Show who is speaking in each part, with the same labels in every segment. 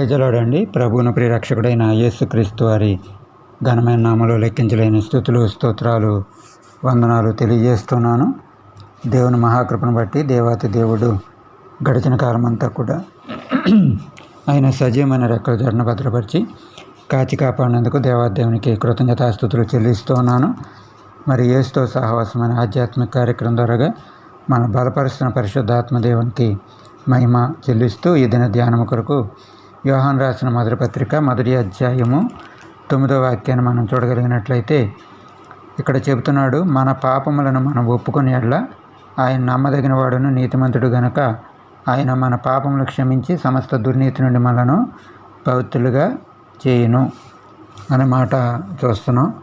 Speaker 1: ప్రైజలాడండి. ప్రభువును ప్రిరక్షకుడైన యేసుక్రీస్తు వారి ఘనమైన నామలో లెక్కించలేని స్థుతులు స్తోత్రాలు వందనాలు తెలియజేస్తున్నాను. దేవుని మహాకృపను బట్టి దేవాతి దేవుడు గడిచిన కాలమంతా కూడా ఆయన సజీవమైన రెక్కలు జడను భద్రపరిచి కాచి కాపాడినందుకు దేవాదేవునికి కృతజ్ఞతాస్థుతులు చెల్లిస్తున్నాను. మరి ఏసుతో సహవాసమైన ఆధ్యాత్మిక కార్యక్రమం ద్వారాగా మన బలపరుస్తున్న పరిశుద్ధాత్మ దేవునికి మహిమ చెల్లిస్తూ ఈ దిన ధ్యానం కొరకు యోహాన్ రాసిన మొదటి పత్రిక మొదటి అధ్యాయము తొమ్మిదో వాక్యాన్ని మనం చూడగలిగినట్లయితే ఇక్కడ చెబుతున్నాడు మన పాపములను మనం ఒప్పుకొని ఎడ్ల ఆయన నమ్మదగిన వాడును నీతిమంతుడు గనక ఆయన మన పాపములు క్షమించి సమస్త దుర్నీతి నుండి మనను పవిత్రులుగా చేయును అనే మాట చూస్తున్నాం.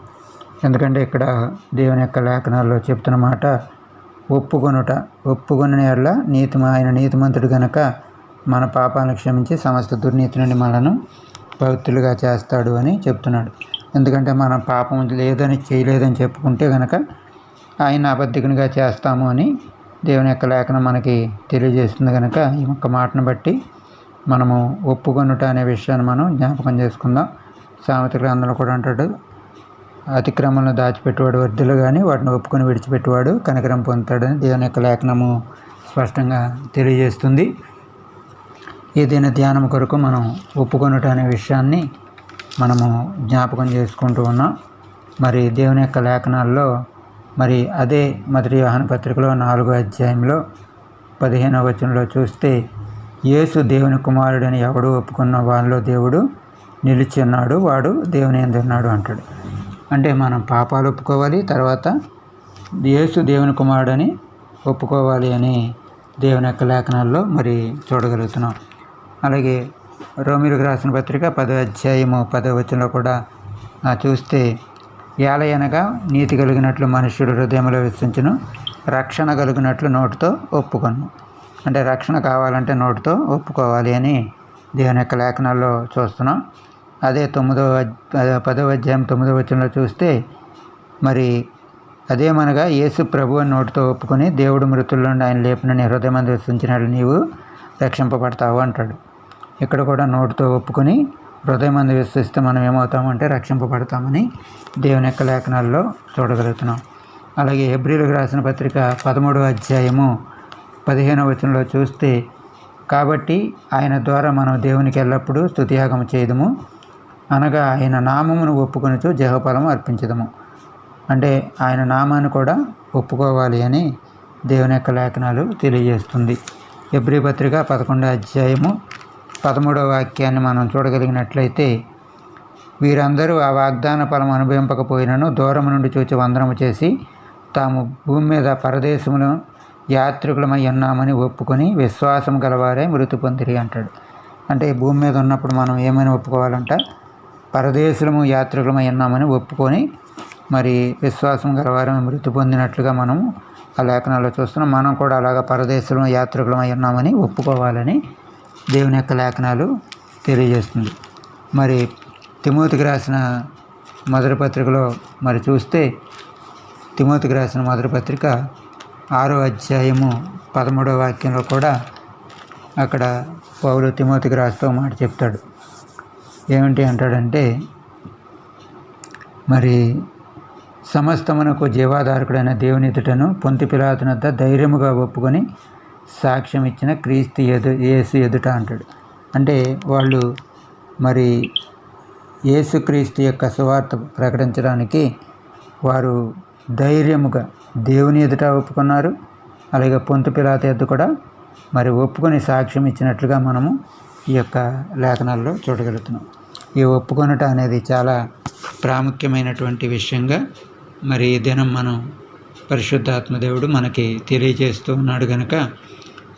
Speaker 1: ఎందుకంటే ఇక్కడ దేవుని యొక్క లేఖనాల్లో చెప్తున్న మాట ఒప్పుకొనుట ఒప్పుకొనిన ఎడల నీతి ఆయన నీతిమంతుడు గనక మన పాపాలను క్షమించి సమస్త దుర్నీతి నుండి మనను పవిత్రులుగా చేస్తాడు అని చెప్తున్నాడు. ఎందుకంటే మన పాపం లేదని చేయలేదని చెప్పుకుంటే కనుక ఆయన అబద్ధికునిగా చేస్తాము అని దేవుని యొక్క లేఖనం మనకి తెలియజేస్తుంది కనుక ఈ యొక్క మాటను బట్టి మనము ఒప్పుకొనుట అనే విషయాన్ని మనం జ్ఞాపకం చేసుకుందాం. సామెత గ్రంథంలో కూడా అంటాడు అతిక్రమంలో దాచిపెట్టేవాడు వర్ధులు కానీ వాటిని ఒప్పుకొని విడిచిపెట్టేవాడు కనికరం పొందుతాడని దేవుని యొక్క లేఖనము స్పష్టంగా తెలియజేస్తుంది. ఏదైనా ధ్యానం కొరకు మనం ఒప్పుకొనుట అనే విషయాన్ని మనము జ్ఞాపకం చేసుకుంటూ ఉన్నాం. మరి దేవుని యొక్క లేఖనాల్లో మరి అదే మొదటి వాహన పత్రికలో నాలుగో అధ్యాయంలో పదిహేనవ వచనంలో చూస్తే యేసు దేవుని కుమారుడని ఎవడు ఒప్పుకున్న వాళ్ళలో దేవుడు నిలిచి ఉన్నాడు వాడు దేవుని ఎందున్నాడు అంటాడు. అంటే మనం పాపాలు ఒప్పుకోవాలి తర్వాత యేసు దేవుని కుమారుడని ఒప్పుకోవాలి అని దేవుని యొక్క లేఖనాల్లో మరి చూడగలుగుతున్నాం. అలాగే రోమిలకు రాసిన పత్రిక పదో అధ్యాయము పదో వచనంలో కూడా చూస్తే ఏలయనగా నీతి కలిగినట్లు మనుష్యుడు హృదయంలో విశ్వించను రక్షణ కలిగినట్లు నోటితో ఒప్పుకొను. అంటే రక్షణ కావాలంటే నోటితో ఒప్పుకోవాలి అని దేవుని యొక్క లేఖనాల్లో చూస్తున్నాం. అదే తొమ్మిదవ పదవ అధ్యాయం తొమ్మిదవ వచనంలో చూస్తే మరి అదేమనగా యేసు ప్రభు అని నోటితో ఒప్పుకొని దేవుడు మృతుల్లో ఆయన లేపిన నీ హృదయం విశ్వించినట్లు నీవు రక్షింపబడతావు అంటాడు. ఇక్కడ కూడా నోటితో ఒప్పుకొని హృదయం అందు విశ్వసిస్తే మనం ఏమవుతామంటే రక్షింపబడతామని దేవుని యొక్క లేఖనాల్లో చూడగలుగుతున్నాం. అలాగే ఎబ్రిలకు రాసిన పత్రిక పదమూడవ అధ్యాయము పదిహేనవ వచనంలో చూస్తే కాబట్టి ఆయన ద్వారా మనం దేవునికి ఎల్లప్పుడూ స్థుతియాగం చేయదము అనగా ఆయన నామమును ఒప్పుకొనిచు జహఫలం అర్పించదము. అంటే ఆయన నామాన్ని కూడా ఒప్పుకోవాలి అని దేవుని యొక్క లేఖనాలు తెలియజేస్తుంది. ఎబ్రి పత్రిక పదకొండో అధ్యాయము పదమూడవ వాక్యాన్ని మనం చూడగలిగినట్లయితే వీరందరూ ఆ వాగ్దాన ఫలం అనుభవింపకపోయినను దూరం నుండి చూచి వందనము చేసి తాము భూమి మీద పరదేశమును యాత్రికులమై ఉన్నామని ఒప్పుకొని విశ్వాసం గలవారే మృతి పొందిరి అంటాడు. అంటే భూమి మీద ఉన్నప్పుడు మనం ఏమైనా ఒప్పుకోవాలంట? పరదేశులము యాత్రికులమై ఉన్నామని ఒప్పుకొని మరి విశ్వాసం గలవారే మృతి పొందినట్లుగా మనం ఆ లేఖనాల్లో చూస్తున్నాం. మనం కూడా అలాగా పరదేశులం యాత్రికులమై ఉన్నామని ఒప్పుకోవాలని దేవుని యొక్క లేఖనాలు తెలియజేస్తుంది. మరి తిమోతికి రాసిన మొదటి పత్రికలో మరి చూస్తే తిమోతికి రాసిన మొదటి పత్రిక ఆరో అధ్యాయము పదమూడవ వాక్యంలో కూడా అక్కడ పౌలు తిమోతికి రాస్తూ మాట చెప్తాడు. ఏమిటి అంటాడంటే మరి సమస్తమునకు జీవాధారకుడైన దేవుని ఎదుటను పొంతి పిలాతునద్ద ధైర్యముగా ఒప్పుకొని సాక్ష్యం ఇచ్చిన క్రీస్తు ఎదు యేసు ఎదుట అంటాడు. అంటే వాళ్ళు మరి యేసుక్రీస్తు యొక్క సువార్త ప్రకటించడానికి వారు ధైర్యముగా దేవుని ఎదుట ఒప్పుకున్నారు. అలాగే పొంతు పిలాత ఎద్దు కూడా మరి ఒప్పుకొని సాక్ష్యం ఇచ్చినట్లుగా మనము ఈ యొక్క లేఖనాల్లో చూడగలుగుతున్నాం. ఈ ఒప్పుకొనట అనేది చాలా ప్రాముఖ్యమైనటువంటి విషయంగా మరి ఈ దినం మనం పరిశుద్ధాత్మదేవుడు మనకి తెలియజేస్తూ ఉన్నాడు కనుక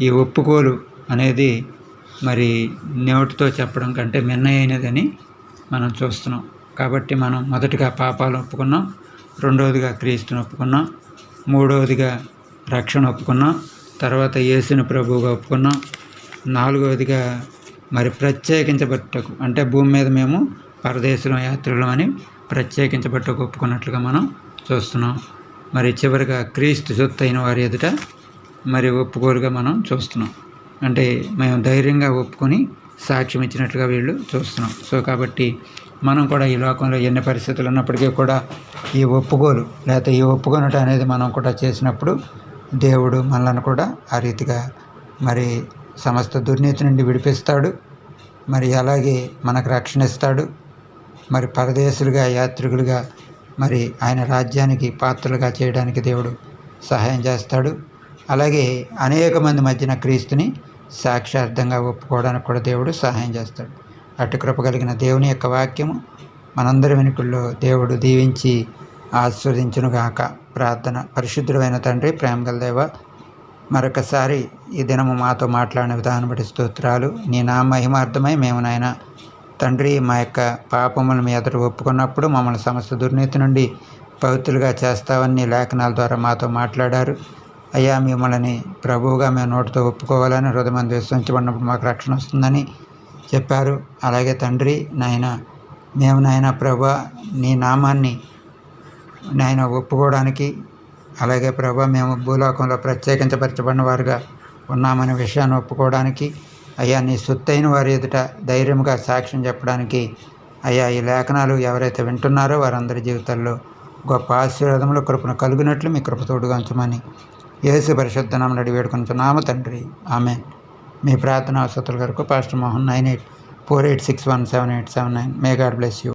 Speaker 1: ఈ ఒప్పుకోలు అనేది మరి నోటితో చెప్పడం కంటే మిన్నయైనదని మనం చూస్తున్నాం. కాబట్టి మనం మొదటిగా పాపాలు ఒప్పుకున్నాం రెండవదిగా క్రీస్తుని ఒప్పుకున్నాం మూడవదిగా రక్షణ ఒప్పుకున్నాం తర్వాత యేసుని ప్రభువుగా ఒప్పుకున్నాం నాలుగవదిగా మరి ప్రత్యేకించబట్టకు అంటే భూమి మీద మేము పరదేశం యాత్రలు అని ప్రత్యేకించబట్టకు ఒప్పుకున్నట్లుగా మనం చూస్తున్నాం. మరి చివరిగా క్రీస్తు సొత్తు అయిన వారి ఎదుట మరి ఒప్పుకోరుగా మనం చూస్తున్నాం. అంటే మేము ధైర్యంగా ఒప్పుకొని సాక్ష్యం ఇచ్చినట్లుగా వీళ్ళు చూస్తున్నాం. సో కాబట్టి మనం కూడా ఈ లోకంలో ఎన్ని పరిస్థితులు ఉన్నప్పటికీ కూడా ఈ ఒప్పుకోలు లేకపోతే ఈ ఒప్పుకొనట అనేది మనం కూడా చేసినప్పుడు దేవుడు మనల్ని కూడా ఆ రీతిగా మరి సమస్త దుర్నీతి నుండి విడిపిస్తాడు. మరి అలాగే మనకు రక్షణ ఇస్తాడు. మరి పరదేశులుగా యాత్రికులుగా మరి ఆయన రాజ్యానికి పాత్రలుగా చేయడానికి దేవుడు సహాయం చేస్తాడు. అలాగే అనేక మంది మధ్యన క్రీస్తుని సాక్షార్థంగా ఒప్పుకోవడానికి కూడా దేవుడు సహాయం చేస్తాడు. అటు కృప కలిగిన దేవుని యొక్క వాక్యము మనందరి వెనుకల్లో దేవుడు దీవించి ఆస్వాదించునుగాక ప్రార్థన. పరిశుద్ధుడైన తండ్రి ప్రేమగల దేవ మరొకసారి ఈ దినము మాతో మాట్లాడిన విధానం బట్టి స్తోత్రాలు. నీ నా మహిమార్థమై మేము నాయన తండ్రి మా యొక్క పాపములు మీ ఎదురు ఒప్పుకున్నప్పుడు మమ్మల్ని సమస్త దుర్నీతి నుండి పవిత్రులుగా చేస్తావని లేఖనాల ద్వారా మాతో మాట్లాడారు. అయ్యా మిమ్మల్ని ప్రభువుగా మేము నోటితో ఒప్పుకోవాలని హృదయం విశ్వసించబడినప్పుడు మాకు రక్షణ వస్తుందని చెప్పారు. అలాగే తండ్రి నాయన మేము నాయన ప్రభా నీ నామాన్ని నాయన ఒప్పుకోవడానికి అలాగే ప్రభా మేము భూలోకంలో ప్రత్యేకించపరచబడిన వారుగా ఉన్నామనే విషయాన్ని ఒప్పుకోవడానికి అయ్యా నీ సొత్తైన వారి ఎదుట ధైర్యంగా సాక్ష్యం చెప్పడానికి అయ్యా ఈ లేఖనాలు ఎవరైతే వింటున్నారో వారందరి జీవితాల్లో గొప్ప ఆశీర్వాదములు కృపను కలిగినట్లు మీ కృప తోడుగా ఉంచమని యేసు పరిశుద్ధ నామం నడి వేడుకొంచున్నాము తండ్రి. ఆమె మీ ప్రార్థన వసతుల కొరకు pastor Mohan nine eight four eight six one seven eight seven nine. May God bless you.